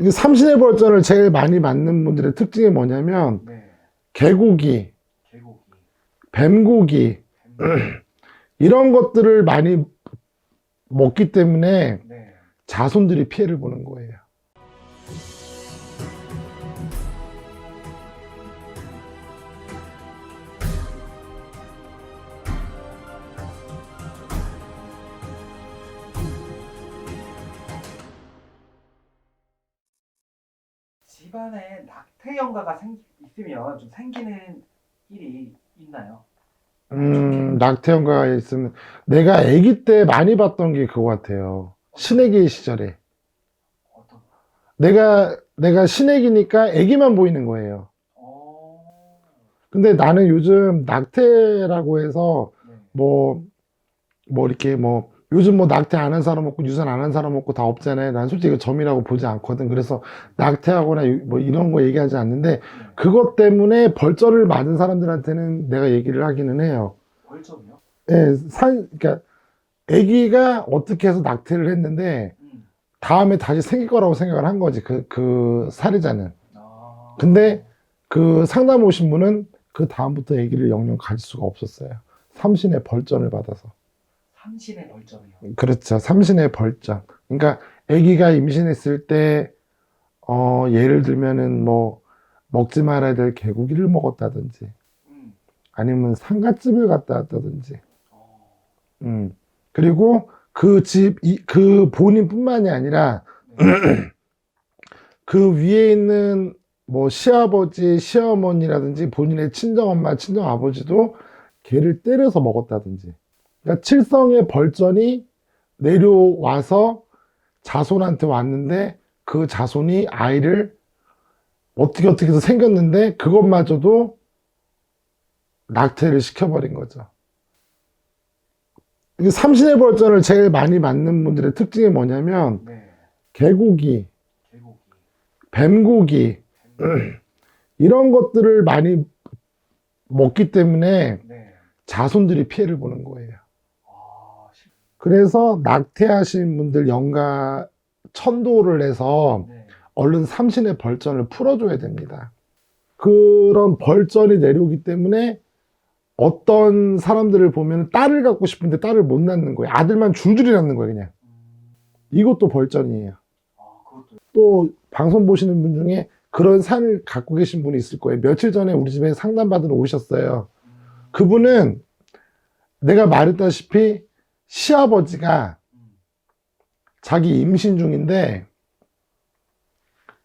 이게 삼신의 벌전을 제일 많이 맞는 분들의 특징이 뭐냐면 네. 개고기, 개고기. 뱀고기 뱀- 이런 것들을 많이 먹기 때문에 네. 자손들이 피해를 보는 거예요. 집안에 낙태 영가가 생, 있으면 좀 생기는 일이 있나요? 음, 낙태형과가 있으면 내가 아기 때 많이 봤던 게 그거 같아요. 신애기 시절에 어떤? 내가 내가 신애기니까 아기만 보이는 거예요. 어. 근데 나는 요즘 낙태라고 해서 네. 뭐, 뭐 이렇게 뭐, 요즘 뭐 낙태 안 한 사람 없고 유산 안 한 사람 없고 다 없잖아요. 난 솔직히 이거 점이라고 보지 않거든. 그래서 낙태하거나 유- 뭐 이런 거 얘기하지 않는데 네. 그것 때문에 벌전을 맞은 사람들한테는 내가 얘기를 하기는 해요. 월점이요? 예, 산, 그러니까 아기가 어떻게 해서 낙태를 했는데 음. 다음에 다시 생길 거라고 생각을 한 거지. 그, 그 사례자는. 아. 근데 그 상담 오신 분은 그 다음부터 아기를 영영 가질 수가 없었어요. 삼신의 벌전을 받아서. 삼신의 월점이요. 그렇죠. 삼신의 벌전. 그러니까 아기가 임신했을 때, 어, 예를 들면은 뭐, 먹지 말아야 될 개고기를 먹었다든지, 음. 아니면 상갓집을 갔다 왔다든지, 어. 음. 그리고 그 집, 이, 그 본인뿐만이 아니라 네. 그 위에 있는 뭐 시아버지, 시어머니라든지 본인의 친정엄마, 친정아버지도 개를 때려서 먹었다든지. 그러니까 칠성의 벌전이 내려와서 자손한테 왔는데 그 자손이 아이를 어떻게 어떻게 해서 생겼는데 그것마저도 낙태를 시켜버린 거죠. 삼신의 벌전을 제일 많이 맞는 분들의 특징이 뭐냐면 네. 개고기, 개고기. 뱀고기 뱀- 이런 것들을 많이 먹기 때문에 네. 자손들이 피해를 보는 거예요. 그래서 낙태하신 분들 영가 천도를 해서 네. 얼른 삼신의 벌전을 풀어줘야 됩니다. 그런 벌전이 내려오기 때문에 어떤 사람들을 보면 딸을 갖고 싶은데 딸을 못 낳는 거예요. 아들만 줄줄이 낳는 거예요, 그냥. 음. 이것도 벌전이에요. 아. 또 방송 보시는 분 중에 그런 산을 갖고 계신 분이 있을 거예요. 며칠 전에 우리 집에 상담받으러 오셨어요. 음. 그분은 내가 말했다시피 시아버지가 음. 자기 임신 중인데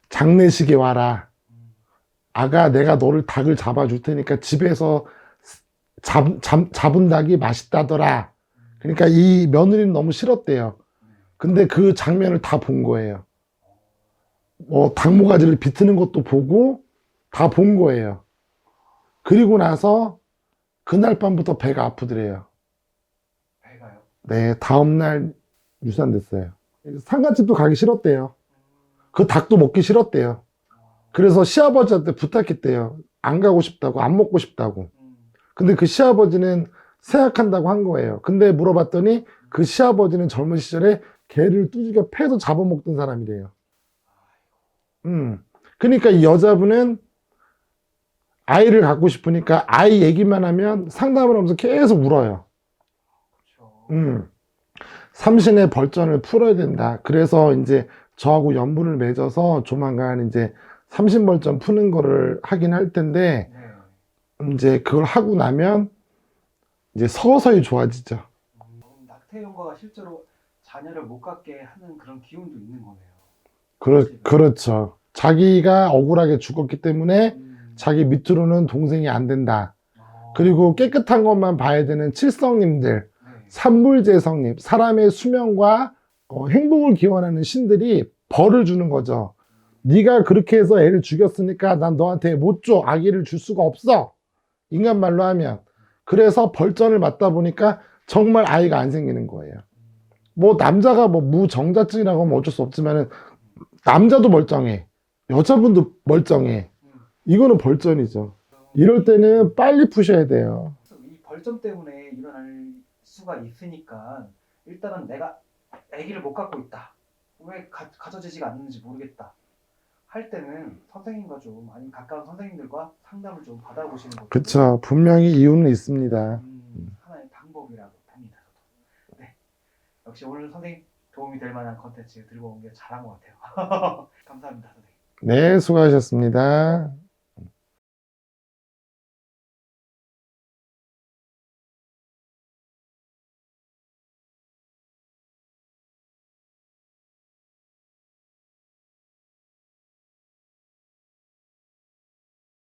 장례식에 와라. 음. 아가 내가 너를 닭을 잡아줄 테니까 집에서 잡, 잡, 잡은 닭이 맛있다더라. 그러니까 이 며느리는 너무 싫었대요. 네. 근데 그 장면을 다 본 거예요. 뭐 닭모가지를 비트는 것도 보고 다 본 거예요. 그리고 나서 그날 밤부터 배가 아프더래요. 네, 다음날 유산됐어요. 상가집도 가기 싫었대요. 음. 그 닭도 먹기 싫었대요. 아. 그래서 시아버지한테 부탁했대요. 안 가고 싶다고, 안 먹고 싶다고. 음. 근데 그 시아버지는 생각한다고 한 거예요. 근데 물어봤더니 그 시아버지는 젊은 시절에 개를 두들겨 패도 잡아먹던 사람이래요. 음. 그러니까 이 여자분은 아이를 갖고 싶으니까 아이 얘기만 하면 상담을 하면서 계속 울어요. 음. 삼신의 벌전을 풀어야 된다. 그래서 이제 저하고 연분을 맺어서 조만간 이제 삼신 벌전 푸는 거를 하긴 할 텐데, 네. 이제 그걸 하고 나면 이제 서서히 좋아지죠. 음, 낙태 영가가 실제로 자녀를 못 갖게 하는 그런 기운도 있는 거네요. 그렇, 그렇죠. 자기가 억울하게 죽었기 때문에 음. 자기 밑으로는 동생이 안 된다. 아. 그리고 깨끗한 것만 봐야 되는 칠성님들, 네. 산불제성님, 사람의 수명과 어, 행복을 기원하는 신들이 벌을 주는 거죠. 네가 그렇게 해서 애를 죽였으니까 난 너한테 못 줘. 아기를 줄 수가 없어. 인간 말로 하면. 그래서 벌전을 맞다 보니까 정말 아이가 안 생기는 거예요. 뭐 남자가 뭐 무정자증이라고 하면 어쩔 수 없지만은 남자도 멀쩡해. 여자분도 멀쩡해. 음. 이거는 벌전이죠. 이럴 때는 빨리 푸셔야 돼요. 이 벌점 때문에 일어날 수가 있으니까 일단은 내가 아기를 못 갖고 있다. 왜 가, 가져지지가 않는지 모르겠다. 할 때는 선생님과 좀 아니면 가까운 선생님들과 상담을 좀 받아보시는 것도 그쵸. 분명히 이유는 있습니다. 음, 하나의 방법이라고 봅니다. 저도. 네. 역시 오늘 선생님 도움이 될 만한 컨텐츠 들고 온 게 잘한 것 같아요. 감사합니다, 선생님. 네, 수고하셨습니다.